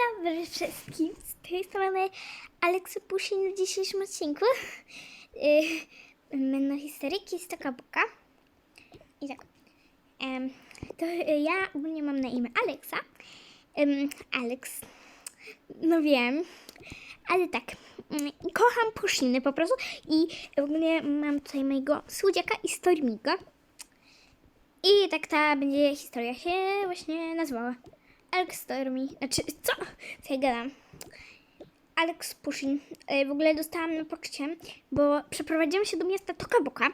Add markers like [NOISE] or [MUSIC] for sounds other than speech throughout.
dobry wszystkim. Z tej strony Aleks Pusin w dzisiejszym odcinku. Będą historyjki z Tokaboka. I tak. to y, ja ogólnie mam na imię Aleksa. Alex. No wiem. Ale tak. mm, Kocham Pushiny po prostu. I ogólnie mam tutaj mojego słodziaka i Stormiga. I tak ta będzie historia się właśnie nazwała. Alex Stormy. Znaczy, co? Co ja gadam? Alex Pushin. E, W ogóle dostałam na poczcie, bo przeprowadziłam się do miasta Tokaboka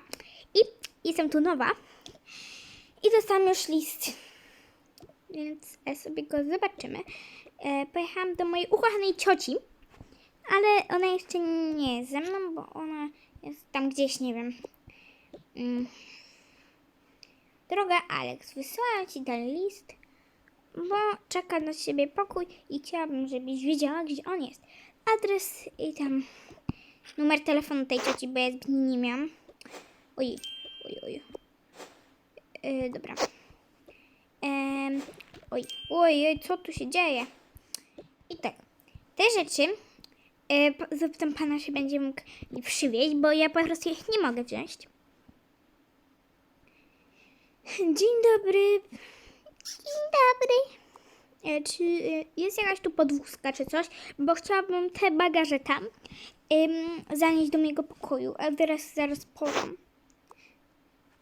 i jestem tu nowa. I dostałam już list. Więc e, sobie go zobaczymy. E, Pojechałam do mojej ukochanej cioci, ale ona jeszcze nie jest ze mną, bo ona jest tam gdzieś, nie wiem. Mm. Droga Alex, wysyłam Ci ten list, bo czeka na Ciebie pokój i chciałabym, żebyś wiedziała, gdzie on jest. Adres i tam numer telefonu tej cioci, bo ja zbyt nie miałam. Oj, oj, oj. Yy, dobra. Em, oj, oj, oj, co tu się dzieje? I tak, te rzeczy yy, po- zapytam pana, czy będzie mógł przywieźć, bo ja po prostu ich nie mogę wziąć. [LAUGHS] Dzień dobry. Dzień dobry. E, Czy e, jest jakaś tu podwózka czy coś? Bo chciałabym te bagaże tam ym, zanieść do mojego pokoju, a teraz zaraz podam.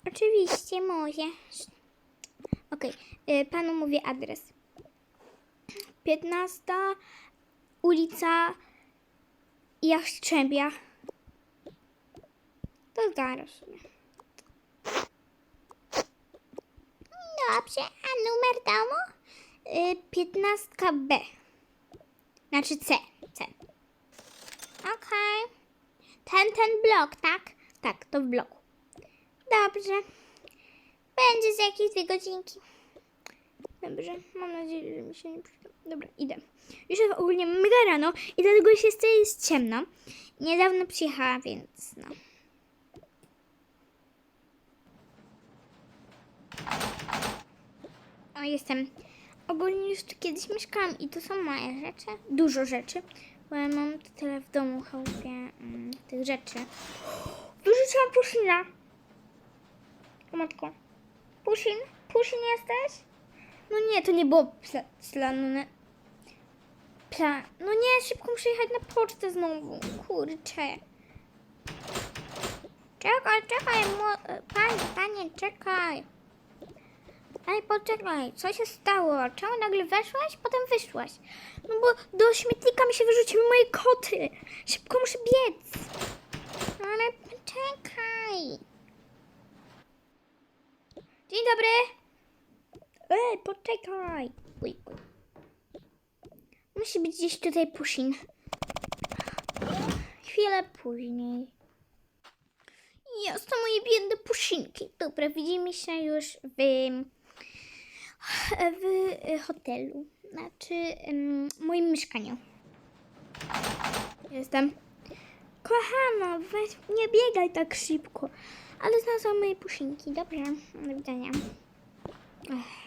Oczywiście, może. Okej, e, panu mówię adres. 15 ulica Jastrzębia. To zaraz Dobrze, a numer domu? Y, 15B. Znaczy C. C. Okej. Ten, ten blok, tak? Tak, to w bloku. Dobrze. Będzie za jakieś dwie godzinki. Dobrze, mam nadzieję, że mi się nie przyda. Dobra, idę. Już jest ogólnie mega rano i dlatego jest, jest ciemno. Niedawno przyjechała, więc no. Jestem. Ogólnie już tu kiedyś mieszkałam i to są moje rzeczy. Dużo rzeczy, bo ja mam tyle w domu chałupie mm, tych rzeczy. Wyrzuciłam Pushina. O matko. Pushin? Pushin jesteś? No nie, to nie było pla- planu. Pla... No nie, szybko muszę jechać na pocztę znowu. Kurczę. Czekaj, czekaj, mo- panie, panie, czekaj. Ej, poczekaj, co się stało? Czemu nagle weszłaś, potem wyszłaś? No bo do śmietnika mi się wyrzuciły moje koty. Szybko muszę biec. Ale poczekaj. Dzień dobry. Ej, poczekaj. Uj, uj. Musi być gdzieś tutaj Pusin. Chwilę później. Jest to moje biedne pusinki. Dobra, widzimy się już w, w hotelu. Znaczy, em, moim mieszkaniu. Jestem. Kochana, weź, nie biegaj tak szybko. Ale znalazłam moje pusinki. Dobrze, do widzenia. Ech.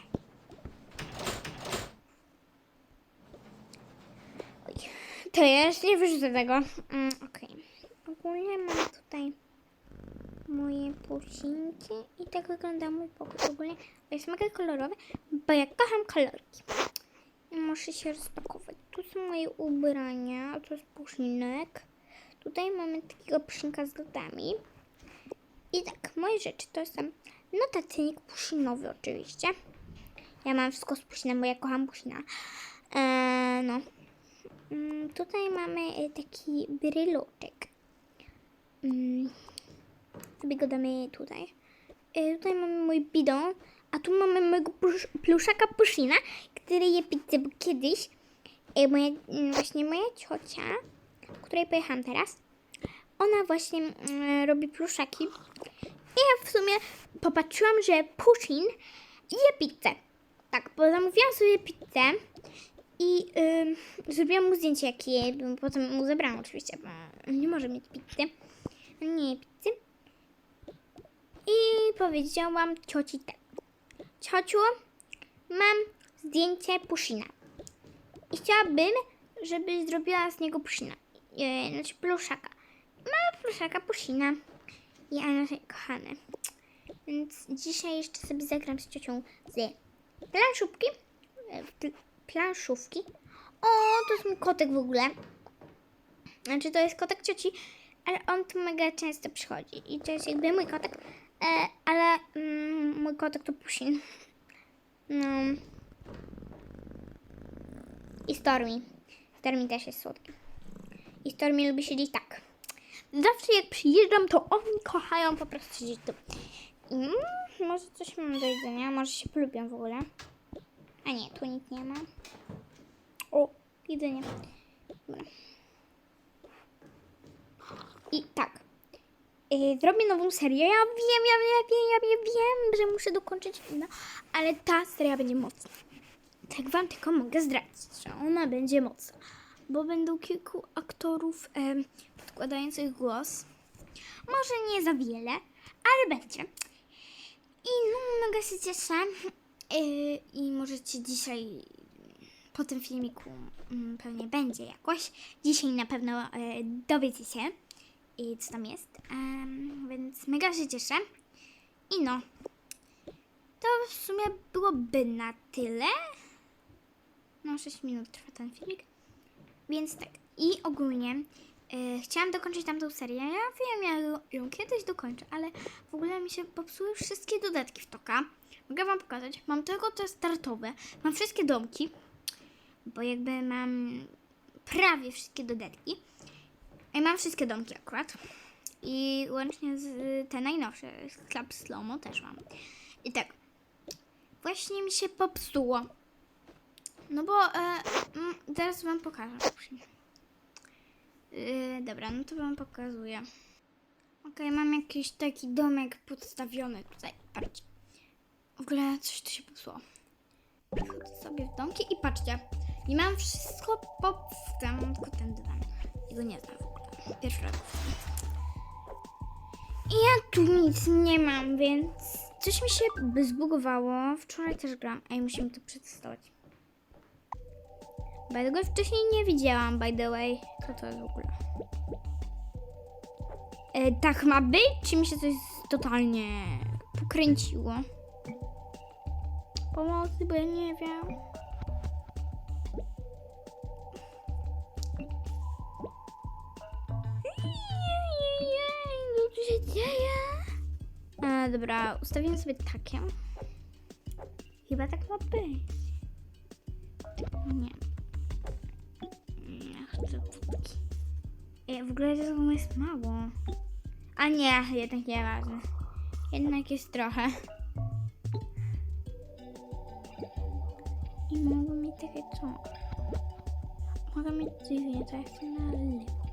To ja już nie wyrzucę tego. Mm, Okej. Ogólnie mam tutaj moje pusinki i tak wygląda mój pokój ogólnie. Jest mega kolorowy, bo ja kocham kolorki. I muszę się rozpakować. Tu są moje ubrania, tu jest pusinek. Tutaj mamy takiego pusinka z lodami. I tak, moje rzeczy to są notatnik pusinowy oczywiście. Ja mam wszystko z pusinem, bo ja kocham pusina. Eee, no. Mm, tutaj mamy e, taki bryloczek. Mm, sobie go damy tutaj. E, tutaj mamy mój bidon, a tu mamy mojego plusz, pluszaka Pushina, który je pizzę, bo kiedyś e, moja, mm, właśnie moja ciocia, której pojechałam teraz, ona właśnie mm, robi pluszaki. I ja w sumie popatrzyłam, że Pushin je pizzę. Tak, bo zamówiłam sobie pizzę i ym, zrobiłam mu zdjęcie, jakie potem mu zebrałam oczywiście, bo nie może mieć pizzy. Nie pizzy. I powiedziałam cioci tak. Ciociu, mam zdjęcie Pushina. i chciałabym, żeby zrobiła z niego pushina. E, znaczy pluszaka. Mamy pluszaka pushina. I nasze kochane. Więc dzisiaj jeszcze sobie zagram z ciocią z planszówki. e, pl- Planszówki. O, to jest mój kotek w ogóle. Znaczy to jest kotek cioci, ale on tu mega często przychodzi. I to jest jakby mój kotek. E, ale mm, mój kotek to Pusin. No. I Stormy. Stormy też jest słodki. I Stormy lubi siedzieć tak. Zawsze jak przyjeżdżam, to oni kochają po prostu siedzieć tu. Mm, może coś mam do jedzenia, może się polubią w ogóle. A nie, tu nic nie ma. O, jedzenie. Dobra. I tak. Yy, zrobię nową serię. Ja wiem, ja wiem, ja wiem, wiem, że muszę dokończyć, no, ale ta seria będzie mocna. Tak wam tylko mogę zdradzić, że ona będzie mocna. Bo będą kilku aktorów em, podkładających głos. Może nie za wiele, ale będzie. I no, mega się cieszę. Yy, I możecie dzisiaj po tym filmiku mm, pewnie będzie jakoś. Dzisiaj na pewno e, dowiecie się, i co tam jest. Em, więc mega się cieszę. I no, to w sumie byłoby na tyle. No, 6 minut trwa ten filmik. Więc tak. I ogólnie e, chciałam dokończyć tamtą serię. Ja wiem, ja ją kiedyś dokończę, ale w ogóle mi się popsuły wszystkie dodatki w Toka. Mogę Wam pokazać. Mam tylko te startowe. Mam wszystkie domki, bo jakby mam prawie wszystkie dodatki. Mam wszystkie domki akurat. I łącznie z te najnowsze, Club Slomo też mam. I tak, właśnie mi się popsuło. No bo e, mm, teraz wam pokażę. Yy, dobra, no to wam pokazuję. Okej, mam jakiś taki domek podstawiony tutaj. Patrzcie. W ogóle coś tu się popsuło. Wchodzę sobie w domki i patrzcie. I mam wszystko po tam, mam tylko ten dywan. Jego nie znam w ogóle. Pierwszy raz. I ja tu nic nie mam, więc coś mi się by zbugowało. Wczoraj też gram, a i musimy to przetestować. By the way, wcześniej nie widziałam, by the way. Co to jest w ogóle? E, tak ma być, czy mi się coś totalnie pokręciło? Pomocy, bo ja nie wiem. Dobra, ustawimy sobie takie. Chyba tak ma być. Nie. Nie chcę tutki. E, w ogóle tego jest mało. A nie, jednak nie ważne. Jednak jest trochę. I mogę mieć takie co? Mogę mieć dwie, to chcę na lewo.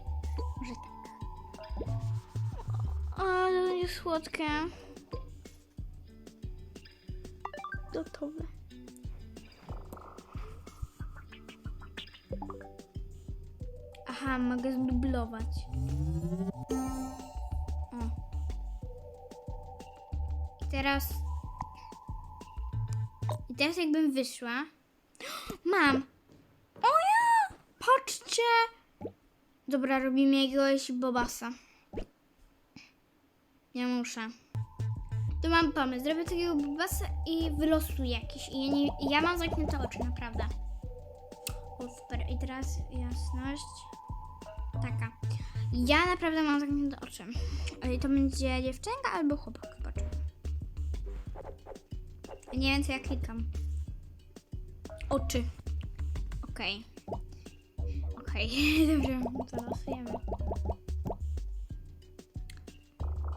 Może tak. O, to będzie słodkie. Gotowe. Aha, mogę zdublować. O. I teraz... I teraz jakbym wyszła... Mam! O ja! Patrzcie! Dobra, robimy jakiegoś bobasa. Ja muszę. To mam pomysł. Zrobię takiego bobasa i wylosuję jakiś. I ja, nie, ja mam zamknięte oczy, naprawdę. O, super. I teraz jasność. Taka. Ja naprawdę mam zamknięte oczy. I to będzie dziewczynka albo chłopak. Zobaczmy. Nie wiem, co ja klikam. Oczy. Okej. Okej, [LAUGHS] dobrze, to losujemy.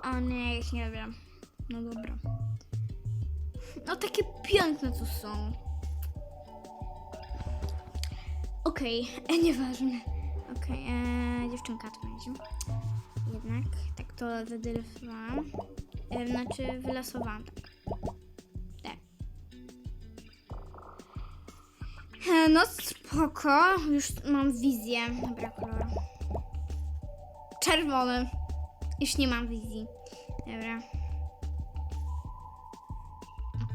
O nie, już nie wiem. No dobra. No takie piękne tu są. Okej, e, nieważne. Okej, e, dziewczynka to będzie. Jednak, tak to zadylfowałam. E, znaczy, wylosowałam tak. Tak. E, No spoko, już mam wizję. Dobra, kolor. Czerwony. Już nie mam wizji. Dobra.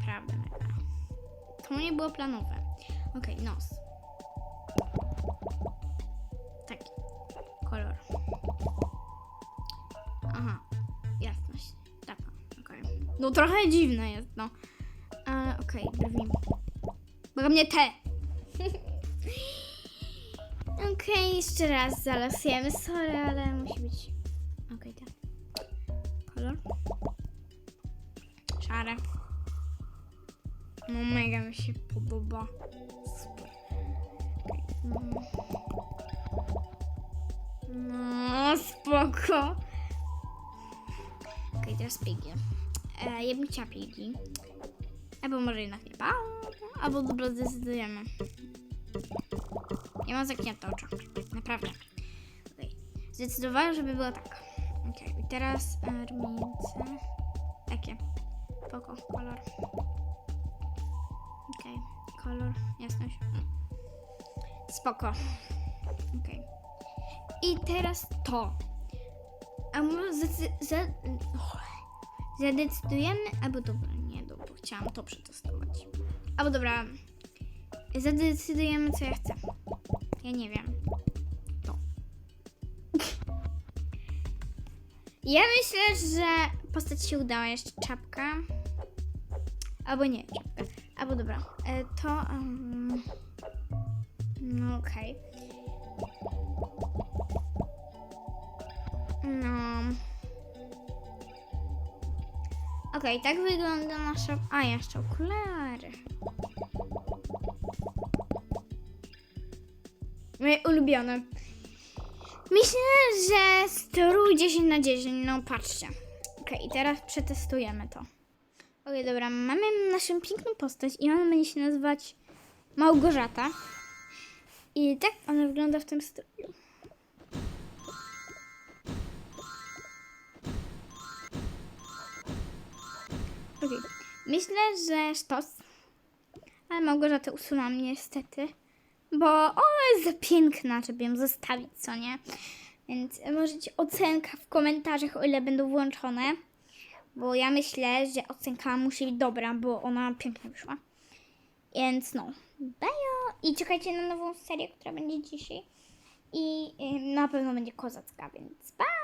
Naprawdę mega. To nie było planowe. Okej, okay, nos. Taki. Kolor. Aha. Jasność. Taka. Okej. Okay. No trochę dziwne jest, no. E, Okej, okay, brwi. Bo mnie te. [LAUGHS] Okej, okay, jeszcze raz zalosujemy. Sorry, ale musi być. Okej, okay, tak. Kolor. Szare. No mega mi się podoba. Super. No, spoko. Okej, teraz pigi. E, ja bym chciała pigi. Albo może jednak nie. A, Albo dobra, zdecydujemy. Ja mam zamknięte oczy. Naprawdę. Okej. Zdecydowałem, żeby było tak. Okej, i teraz e, rumieńce. Takie. Spoko, kolor. Kolor, jasność. Mm. Spoko. Okej. I teraz to. A może zadecydujemy, albo dobra, nie, dobra, chciałam to przetestować. Albo dobra, zadecydujemy, co ja chcę. Ja nie wiem. To. Ja myślę, że postać się udała. Jeszcze czapka. Albo nie, czapka. Albo dobra. E, to. Um, no okej. No. Okej, tak wygląda nasza. A, jeszcze okulary. Moje ulubione. Myślę, że strój 10 na 10. No patrzcie. Okej, i teraz przetestujemy to. Okej, dobra, mamy naszą piękną postać i ona będzie się nazywać Małgorzata. I tak ona wygląda w tym stroju. Okej. Myślę, że sztos. Ale Małgorzatę usunęłam niestety. Bo ona jest za piękna, żeby ją zostawić, co nie? Więc możecie ocenka w komentarzach, o ile będą włączone. Bo ja myślę, że ocenka musi być dobra, bo ona pięknie wyszła. Więc no, bajo! I czekajcie na nową serię, która będzie dzisiaj. I y, na pewno będzie kozacka, więc bye!